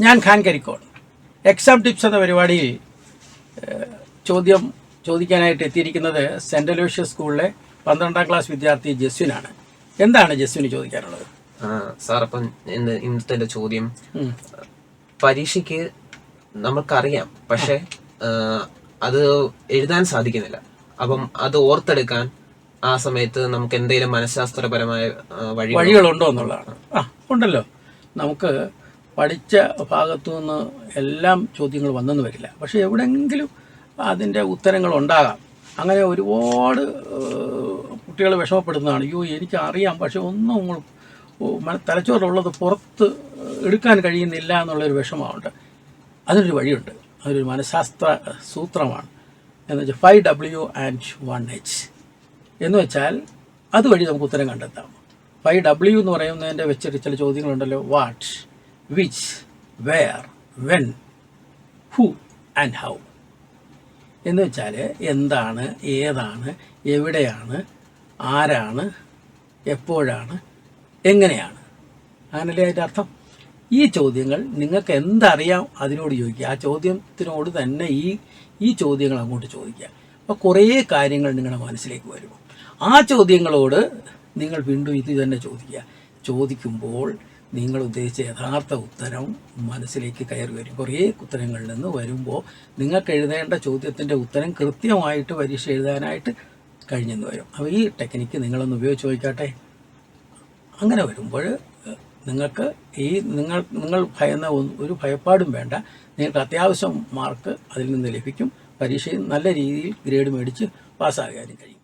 ഞാൻ Khan Karikode. Exam tips എന്ന പരിപാടിയിൽ ചോദ്യം ചോദിക്കാനായിട്ട് എത്തിയിരിക്കുന്നത് സെന്റ് അലോഷ്യസ് സ്കൂളിലെ പന്ത്രണ്ടാം ക്ലാസ് വിദ്യാർത്ഥി ജസ്വിനാണ്. എന്താണ് ജസ്വിന് ചോദിക്കാനുള്ളത്? സാർ അപ്പം ഇന്ന് ഇന്നത്തെ ചോദ്യം. പരീക്ഷയ്ക്ക് നമുക്കറിയാം പക്ഷേ അത് എഴുതാൻ സാധിക്കുന്നില്ല. അപ്പം അത് ഓർത്തെടുക്കാൻ ആ സമയത്ത് നമുക്ക് എന്തെങ്കിലും മനഃശാസ്ത്രപരമായ വഴി വഴികളുണ്ടോ എന്നുള്ളതാണ്. ആ ഉണ്ടല്ലോ. നമുക്ക് പഠിച്ച ഭാഗത്തു നിന്ന് എല്ലാം ചോദ്യങ്ങൾ വന്നെന്ന് വരില്ല. പക്ഷേ എവിടെയെങ്കിലും അതിന്റെ ഉത്തരങ്ങൾ ഉണ്ടാകാം അങ്ങനെ ഒരുപാട് കുട്ടികൾ വിഷമപ്പെടുന്നതാണ്. അയ്യോ എനിക്ക് അറിയാം പക്ഷെ ഒന്നും നിങ്ങൾ തലച്ചോറുള്ളത് പുറത്ത് എടുക്കാൻ കഴിയുന്നില്ല എന്നുള്ളൊരു വിഷമമുണ്ട്. അതിനൊരു വഴിയുണ്ട്. അതൊരു മനഃശാസ്ത്ര സൂത്രമാണ്. എന്ന് വെച്ചാൽ five W and one H. എന്ന് വെച്ചാൽ അതുവഴി നമുക്ക് ഉത്തരം കണ്ടെത്താം. ഫൈവ് ഡബ്ല്യു എന്ന് പറയുന്നതിന്റെ വെച്ചിട്ട് ചില ചോദ്യങ്ങളുണ്ടല്ലോ. What? Which where when who and how എന്ന് വെച്ചാൽ എന്താണ് ഏതാണ് എവിടെയാണ് ആരാണ് എപ്പോഴാണ് എങ്ങനെയാണ്. അങ്ങനല്ലേ അതിന്റെ അർത്ഥം? ഈ ചോദ്യങ്ങൾ നിങ്ങൾക്ക് എന്തറിയാം അതിനോട് ചോദിക്കുക. ആ ചോദ്യത്തിനോട് തന്നെ ഈ ഈ ചോദ്യങ്ങൾ അങ്ങോട്ട് ചോദിക്കുക. അപ്പോൾ കുറേ കാര്യങ്ങൾ നിങ്ങളുടെ മനസ്സിലേക്ക് വരും ആ ചോദ്യങ്ങളോട് നിങ്ങൾ വീണ്ടും ഇത് തന്നെ ചോദിക്കുക. ചോദിക്കുമ്പോൾ നിങ്ങൾ ഉദ്ദേശിച്ച യഥാർത്ഥ ഉത്തരം മനസ്സിലേക്ക് കയറി വരും. കുറേ ഉത്തരങ്ങളിൽ നിന്ന് വരുമ്പോൾ നിങ്ങൾക്ക് എഴുതേണ്ട ചോദ്യത്തിന്റെ ഉത്തരം കൃത്യമായിട്ട് പരീക്ഷ എഴുതാനായിട്ട് കഴിഞ്ഞെന്ന് വരും. അപ്പോൾ ഈ ടെക്നിക്ക് നിങ്ങളൊന്ന് ഉപയോഗിച്ച് നോക്കട്ടെ അങ്ങനെ വരുമ്പോൾ നിങ്ങൾക്ക് ഈ നിങ്ങൾ നിങ്ങൾ ഭയന്ന ഒരു ഭയപ്പാടും വേണ്ട. നിങ്ങൾക്ക് അത്യാവശ്യം മാർക്ക് അതിൽ നിന്ന് ലഭിക്കും. പരീക്ഷയിൽ നല്ല രീതിയിൽ ഗ്രേഡ് മേടിച്ച് പാസ്സാകാനും കഴിയും.